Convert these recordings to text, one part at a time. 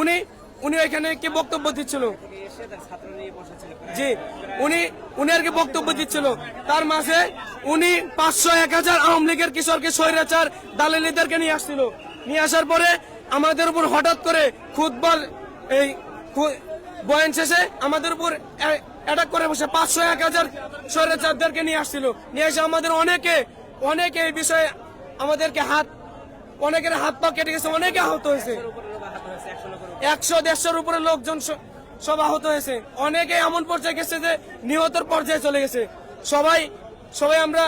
উনি উনি এখানে কি বক্তব্য দিচ্ছিল? জি, উনি উনি আর কি বক্তব্য দিচ্ছিল। তার মাঝে উনি পাঁচশো এক হাজার আওয়ামী লীগের কিশোরকে স্বৈরাচার দালালিদেরকে নিয়ে আসছিল। নিয়ে আসার পরে আমাদের উপর হঠাৎ করে খুদবল এই বয়ান শেষে আমাদের উপর অ্যাটাক করে বসে পাঁচশো এক হাজার স্বৈরাচারদেরকে নিয়ে আসছিল। নিয়ে এসে আমাদের অনেকে অনেকে এই বিষয়ে আমাদেরকে হাত অনেকের হাত পা কেটে গেছে, অনেকে আহত হয়েছে। একশো, দেড়শোর উপরে লোকজন সব আহত হয়েছে। অনেকে এমন পর্যায়ে গেছে যে নিহতর পর্যায়ে চলে গেছে। সবাই সবাই আমরা,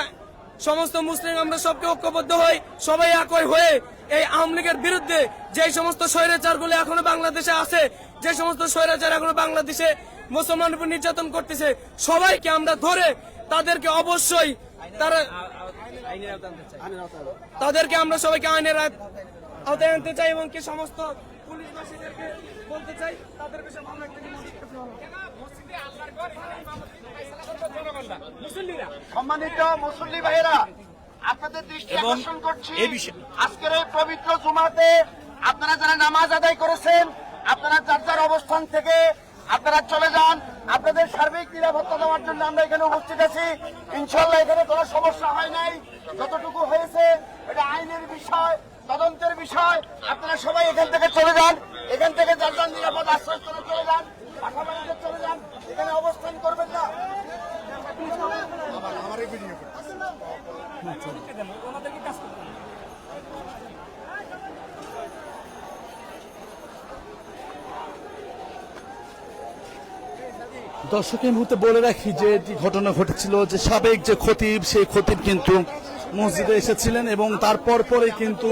সমস্ত মুসলিম আমরা সবকে ঐক্যবদ্ধ হই, সবাই একই হয়ে এই আওয়ামী লীগের বিরুদ্ধে যে সমস্ত স্বৈরাচারগুলো এখনও বাংলাদেশে আছে যে সমস্ত স্বৈরাচার এখনও বাংলাদেশে মুসলমানের উপর নির্যাতন করতেছে, সবাইকে আমরা ধরে তাদেরকে অবশ্যই তারা তাদেরকে আমরা সবাইকে আইনের আওতায় আনতে চাই এবং কি সমস্ত পুলিশবাসীদেরকে বলতে চাই তাদের বিষয়ে ভালো একটা। সম্মানিত মুসল্লি ভাইয়েরা আপনাদের দৃষ্টি আকর্ষণ করছি আজকের এই পবিত্র জুমাতে আপনারা যারা নামাজ আদায় করেছেন আপনারা যার যার অবস্থান থেকে আপনারা চলে আপনাদের সার্বিক নিরাপত্তা দেওয়ার জন্য আমরা এখানে উপস্থিত আছি। ইনশাল্লাহ এখানে কোনো সমস্যা হয় নাই। যতটুকু হয়েছে এটা আইনের বিষয় তদন্তের বিষয়। আপনারা সবাই এখান থেকে চলে যান। এখান থেকে যার যার নিরাপদ আশ্রয়স্থলে চলে যান বাড়িতে চলে যান। এখানে অবস্থান করবেন না। দর্শক এই মুহূর্তে বলে রাখি যে ঘটনা ঘটেছিল যে সাবেক যে খতিব, সেই খতিব কিন্তু মসজিদে এসেছিলেন এবং তারপর পরে কিন্তু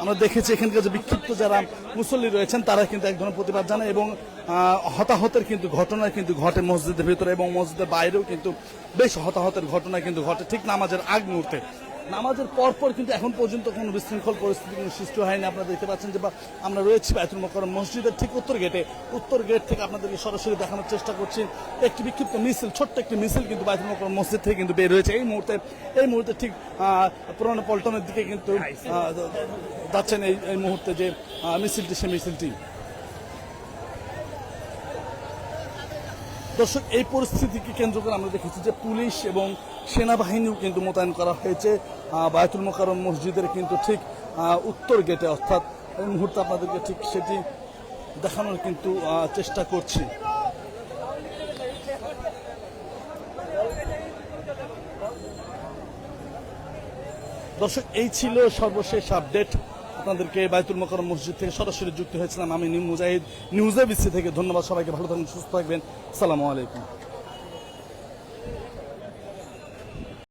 আমরা দেখেছি এখানকার যে বিক্ষিপ্ত যারা মুসল্লি রয়েছেন, তারা কিন্তু এক ধরনের প্রতিবাদ জানায় এবং হতাহতের কিন্তু ঘটনা কিন্তু ঘটে মসজিদের ভিতরে এবং মসজিদের বাইরেও কিন্তু বেশ হতাহতের ঘটনা কিন্তু ঘটে ঠিক নামাজের আগ মুহূর্তে। নামাজের পর পর কিন্তু এখন পর্যন্ত কোনো বিশৃঙ্খল পরিস্থিতি কোনো সৃষ্টি হয়নি। আপনারা দেখতে পাচ্ছেন যে বা আমরা রয়েছি বাইতুল মোকাররম মসজিদের ঠিক উত্তর গেটে। উত্তর গেট থেকে আপনাদেরকে সরাসরি দেখানোর চেষ্টা করছি। একটি বিক্ষিপ্ত মিছিল, ছোট্ট একটি মিছিল কিন্তু বাইতুল মোকাররম মসজিদ থেকে কিন্তু বের হয়েছে। এই মুহূর্তে এই মুহূর্তে ঠিক পুরনো পল্টনের দিকে কিন্তু যাচ্ছেন এই মুহূর্তে যে মিছিলটি, সেই মিছিলটি। দর্শক, এই পরিস্থিতিকে কেন্দ্র করে আমরা দেখেছি যে পুলিশ এবং সেনাবাহিনীও কিন্তু মোতায়েন করা হয়েছে। বায়তুল মোকারম মসজিদের কিন্তু ঠিক উত্তর গেটে, অর্থাৎ এই মুহূর্তে আপনাদেরকে ঠিক সেটি দেখানোর কিন্তু চেষ্টা করছি। দর্শক, এই ছিল সর্বশেষ আপডেট আপনাদেরকে বায়তুল মকর মসজিদ থেকে সরাসরি যুক্ত হয়েছিলাম আমি নিউ মুজাহিদ নিউজে বিসি থেকে। ধন্যবাদ সবাইকে, ভালো থাকবেন, সুস্থ থাকবেন। সালামু আলাইকুম।